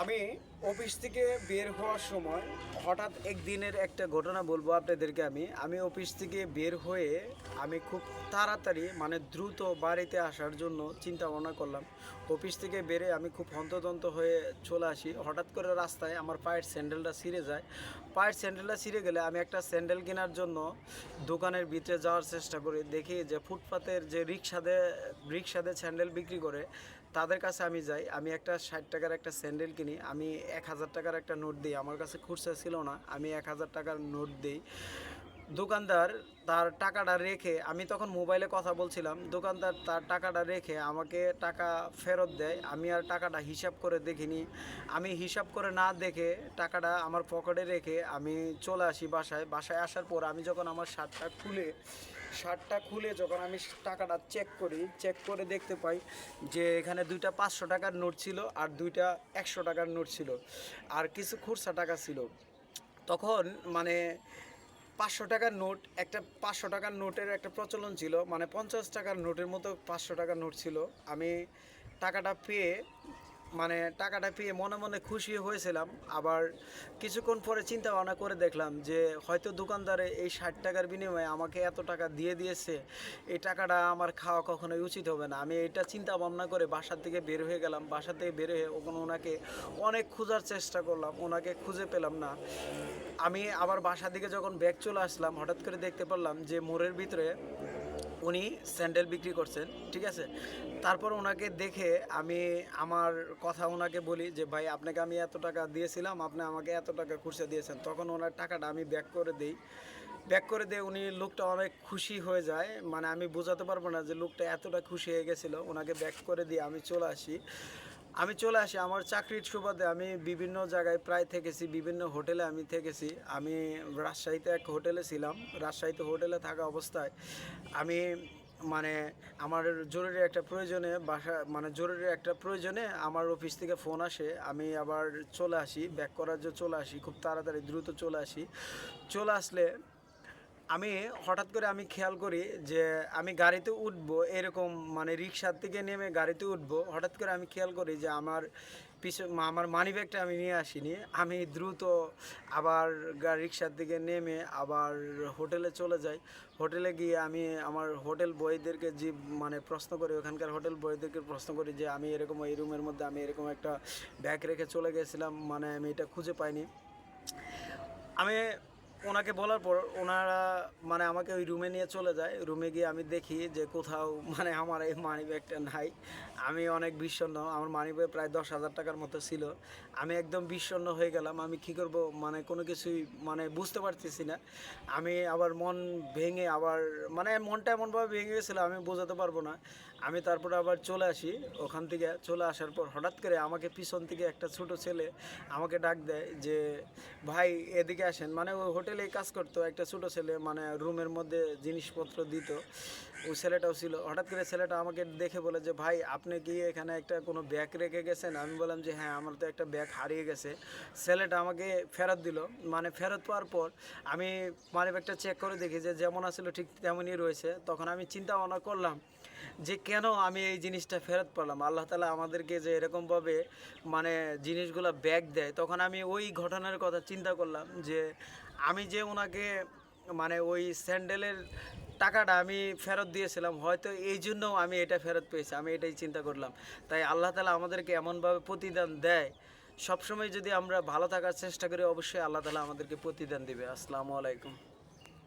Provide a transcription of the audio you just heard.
আমি অফিস থেকে বের হওয়ার সময় হঠাৎ একদিনের একটা ঘটনা বলব আপনাদেরকে আমি। আমি অফিস থেকে বের হয়ে আমি খুব তাড়াতাড়ি মানে দ্রুত বাড়িতে আসার জন্য চিন্তা ভাবনা করলাম। অফিস থেকে বেরে আমি খুব হন্তদন্ত হয়ে চলে আসি। হঠাৎ করে রাস্তায় আমার পায়ের স্যান্ডেলটা ছিঁড়ে যায়। পায়ের স্যান্ডেলটা ছিঁড়ে গেলে আমি একটা স্যান্ডেল কেনার জন্য দোকানের ভিতরে যাওয়ার চেষ্টা করি। দেখি যে ফুটপাতের যে রিক্সাতে রিক্সাতে স্যান্ডেল বিক্রি করে তাদের কাছে আমি যাই, আমি একটা ষাট টাকার একটা স্যান্ডেল কিনি, আমি এক হাজার টাকার একটা নোট দিই। আমার কাছে খুচরা ছিল না, আমি এক হাজার টাকার নোট দিই। দোকানদার তার টাকাটা রেখে, আমি তখন মোবাইলে কথা বলছিলাম, দোকানদার তার টাকাটা রেখে আমাকে টাকা ফেরত দেয়। আমি আর টাকাটা হিসাব করে দেখিনি। আমি হিসাব করে না দেখে টাকাটা আমার পকেটে রেখে আমি চলে আসি বাসায়। বাসায় আসার পর আমি যখন আমার শার্টটা খুলে শার্টটা খুলে যখন আমি টাকাটা চেক করি চেক করে দেখতে পাই যে এখানে দুইটা পাঁচশো টাকার নোট ছিল আর দুইটা একশো টাকার নোট ছিল আর কিছু খুরসা টাকা ছিল। তখন মানে পাঁচশো টাকার নোট, একটা পাঁচশো টাকার নোটের একটা প্রচলন ছিল মানে পঞ্চাশ টাকার নোটের মতো পাঁচশো টাকার নোট ছিল। আমি টাকাটা পেয়ে মানে টাকাটা পেয়ে মনে মনে খুশি হয়েছিলাম। আবার কিছুক্ষণ পরে চিন্তা ভাবনা করে দেখলাম যে, হয়তো দোকানদারে এই ষাট টাকার বিনিময়ে আমাকে এত টাকা দিয়ে দিয়েছে, এই টাকাটা আমার খাওয়া কখনোই উচিত হবে না। আমি এটা চিন্তা ভাবনা করে বাসার থেকে বের হয়ে গেলাম। বাসা থেকে বের হয়ে ওখানে ওনাকে অনেক খোঁজার চেষ্টা করলাম, ওনাকে খুঁজে পেলাম না। আমি আবার বাসার দিকে যখন ব্যাগ চলে আসলাম, হঠাৎ করে দেখতে পারলাম যে, মোড়ের ভিতরে উনি স্যান্ডেল বিক্রি করছেন, ঠিক আছে? তারপর ওনাকে দেখে আমি আমার কথা ওনাকে বলি যে, ভাই, আপনাকে আমি এত টাকা দিয়েছিলাম, আপনি আমাকে এত টাকা খুচরা দিয়েছেন। তখন ওনার টাকাটা আমি ব্যাক করে দিই। ব্যাক করে দিয়ে উনি লোকটা অনেক খুশি হয়ে যায়। মানে আমি বোঝাতে পারব না যে, লোকটা এতটা খুশি হয়ে গেছিল। ওনাকে ব্যাক করে দিয়ে আমি চলে আসি। আমি চলে আসি, আমার চাকরির সুবাদে আমি বিভিন্ন জায়গায় প্রায় থেকেছি, বিভিন্ন হোটেলে আমি থেকেছি। আমি রাজশাহীতে এক হোটেলে ছিলাম, রাজশাহীতে হোটেলে থাকা অবস্থায় আমি মানে আমার জরুরি একটা প্রয়োজনে বাসা মানে জরুরি একটা প্রয়োজনে আমার অফিস থেকে ফোন আসে, আমি আবার চলে আসি, ব্যাক করার জন্য চলে আসি, খুব তাড়াতাড়ি দ্রুত চলে আসি। চলে আসলে আমি হঠাৎ করে আমি খেয়াল করি যে আমি গাড়িতে উঠবো এরকম মানে রিক্সার থেকে নেমে গাড়িতে উঠবো, হঠাৎ করে আমি খেয়াল করি যে আমার পিছু আমার মানি ব্যাগটা আমি নিয়ে আসিনি। আমি দ্রুত আবার রিক্সার দিকে নেমে আবার হোটেলে চলে যাই। হোটেলে গিয়ে আমি আমার হোটেল বয়দেরকে যে মানে প্রশ্ন করি, ওখানকার হোটেল বয়দেরকে প্রশ্ন করি যে আমি এরকম এই রুমের মধ্যে আমি এরকম একটা ব্যাগ রেখে চলে গেছিলাম মানে আমি এটা খুঁজে পাইনি। আমি ওনাকে বলার পর ওনারা মানে আমাকে ওই রুমে নিয়ে চলে যায়। রুমে গিয়ে আমি দেখি যে কোথাও মানে আমার এই মানি ব্যাগটা নাই। আমি অনেক বিষণ্ণ, আমার মানি ব্যাগ প্রায় দশ হাজার টাকার মতো ছিল। আমি একদম বিষণ্ণ হয়ে গেলাম। আমি কী করব? মানে কোনো কিছুই মানে বুঝতে পারতেছি না। আমি আবার মন ভেঙে আবার মানে মনটা এমনভাবে ভেঙে গেছিল, আমি বোঝাতে পারব না। আমি তারপরে আবার চলে আসি। ওখান থেকে চলে আসার পর হঠাৎ করে আমাকে পিছন থেকে একটা ছোট ছেলে আমাকে ডাক দেয় যে, ভাই, এদিকে আসেন। মানে ওই হোটেলেই কাজ করতো, একটা ছোট ছেলে মানে রুমের মধ্যে জিনিসপত্র দিত। ওই ছেলেটাও ছিল। হঠাৎ করে ছেলেটা আমাকে দেখে বলে যে, ভাই, আপনি কি এখানে একটা কোনো ব্যাগ রেখে গেছেন? আমি বললাম যে হ্যাঁ আমার তো একটা ব্যাগ হারিয়ে গেছে। ছেলেটা আমাকে ফেরত দিল। মানে ফেরত পাওয়ার পর আমি মানে ব্যাগটা চেক করে দেখি যে, যেমন আসলে ঠিক তেমনই রয়েছে। তখন আমি চিন্তা ভাবনা করলাম যে কেন আমি এই জিনিসটা ফেরত পেলাম আল্লাহ তালা আমাদেরকে যে এরকমভাবে মানে জিনিসগুলো ব্যাগ দেয়, তখন আমি ওই ঘটনার কথা চিন্তা করলাম যে, আমি যে ওনাকে মানে ওই স্যান্ডেলের টাকাটা আমি ফেরত দিয়েছিলাম, হয়তো এই জন্য আমি এটা ফেরত পেয়েছি, আমি এটাই চিন্তা করলাম। তাই আল্লাহ তালা আমাদেরকে এমনভাবে প্রতিদান দেয়। সবসময় যদি আমরা ভালো থাকার চেষ্টা করি, অবশ্যই আল্লাহ তালা আমাদেরকে প্রতিদান দিবে। আসসালামু আলাইকুম।